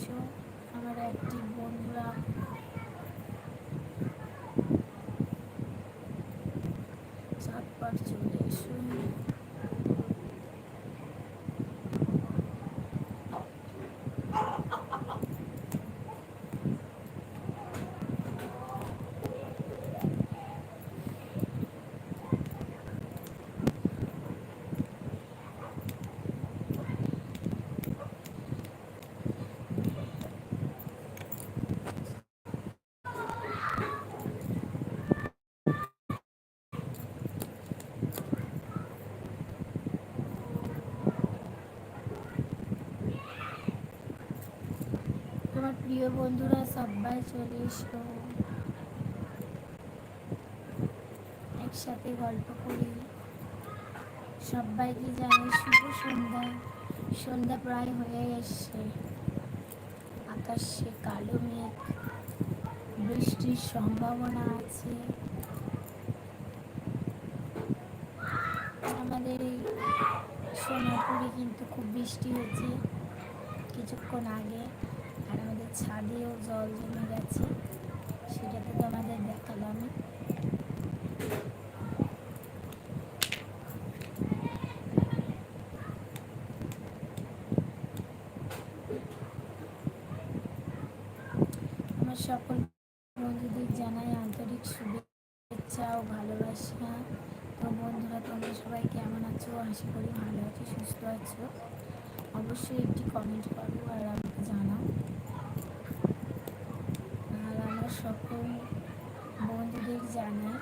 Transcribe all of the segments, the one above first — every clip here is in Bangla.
এসো আমার একটি বন্ধুরা। ঝটপট চলে এসো তোমার প্রিয় বন্ধুরা, সবাই চলে এসো। একসাথে গল্প করি। সবাইকে জানাই শুভ সন্ধ্যা? সন্ধ্যা প্রায় হয়ে এসছে। আকাশে কালো মেঘ, বৃষ্টির সম্ভাবনা আছে। আমাদের এই সোনাপুরে কিন্তু খুব বৃষ্টি হয়েছে কিছুক্ষণ আগে। আর ছাদেও জল জমে গেছে সেটা তো তোমাদের দেখালাম আমার সকল বন্ধুদের জানাই আন্তরিক শুভেচ্ছা ও ভালোবাসা। তো বন্ধুরা, তোমরা সবাই কেমন আছো? আশা করি ভালো আছো, সুস্থ আছো। অবশ্যই একটি কমেন্ট করো আর আমাকে জানাও আর আমার সকল বন্ধুদের জানাই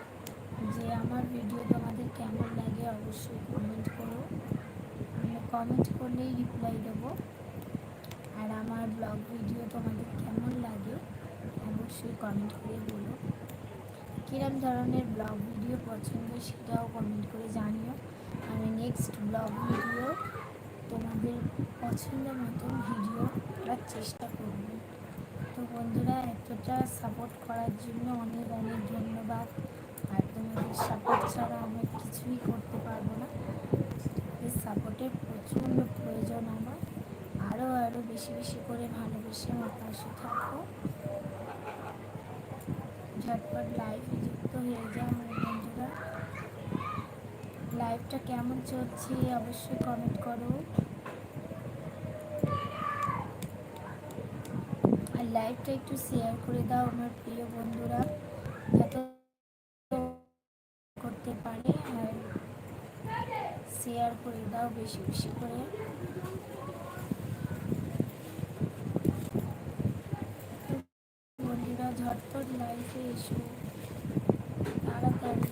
যে আমার ভিডিও তোমাদের কেমন লাগে অবশ্যই কমেন্ট করো। আমি কমেন্ট করলেই রিপ্লাই দেবো। আর আমার ব্লগ ভিডিও তোমাদের কেমন লাগে অবশ্যই কমেন্ট করে বলো। কিরম ধরনের ব্লগ ভিডিও পছন্দ সেটাও কমেন্ট করে জানিও। আমি নেক্সট ব্লগ ভিডিও তোমাদের পছন্দ মতন ভিডিও করার চেষ্টা করব। বন্ধুরা, এতটা সাপোর্ট করার জন্য অনেক অনেক ধন্যবাদ। আর তোমাদের সাপোর্ট ছাড়া আমি কিছুই করতে পারব না। তোমাদের সাপোর্টের প্রচণ্ড প্রয়োজন আমার। আরও আরও বেশি বেশি করে ভালোবেসে আমার পাশে থাকো। ঝটপট লাইভে যুক্ত হয়ে যাও বন্ধুরা। লাইভটা কেমন চলছে অবশ্যই কমেন্ট করো। লাইভটা একটু শেয়ার করে দাও আমার প্রিয় বন্ধুরা করতে পারে আর শেয়ার করে দাও বেশি বেশি করে। বন্ধুরা, ঝটপট লাইভে এসো, তাড়াতাড়ি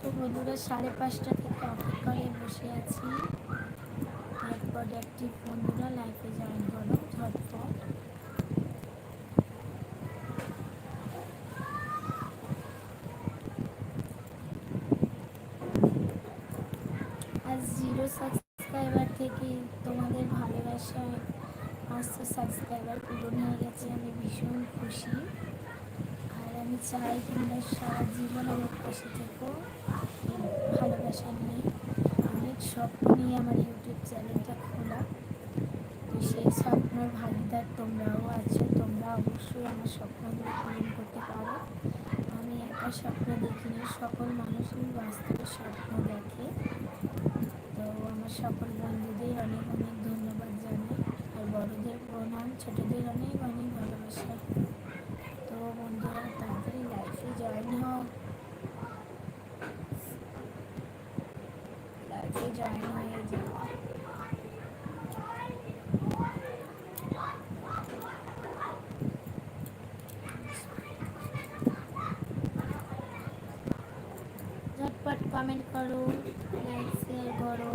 তো বন্ধুরা সাড়ে পাঁচটা থেকে অপেক্ষায় বসে আছি। ঝটপট একটি বন্ধুরা লাইফে জয়েন করো ঝটপট। আজ জিরো সাবস্ক্রাইবার থেকে তোমাদের ভালোবাসায় পাঁচশো সাবস্ক্রাইবার পূরণ হয়ে গেছে, আমি ভীষণ খুশি। আর আমি চাই তোমরা সারা জীবন আমার পাশে থেকো। ভালোবাসা নিয়ে অনেক স্বপ্ন নিয়ে আমার ইউটিউব চ্যানেলটা খোলা। তো সেই স্বপ্নর ভাগিদার তোমরাও আছো। তোমরা অবশ্যই আমার স্বপ্নগুলো পূরণ করতে পারো। আমি একা স্বপ্ন দেখিনি। সকল মানুষই বাস্তবে স্বপ্ন দেখে। তো আমার সকল বন্ধুদের অনেক অনেক ধন্যবাদ জানাই। আর বড়দের প্রণাম। ছোটদের অনেক অনেক ভালোবাসা। তো বন্ধুরা তাড়াতাড়ি লাইফে জয়েন হও লাইফে জয়েন হয়ে যাও ঝটপট কমেন্ট করো লাইক শেয়ার করো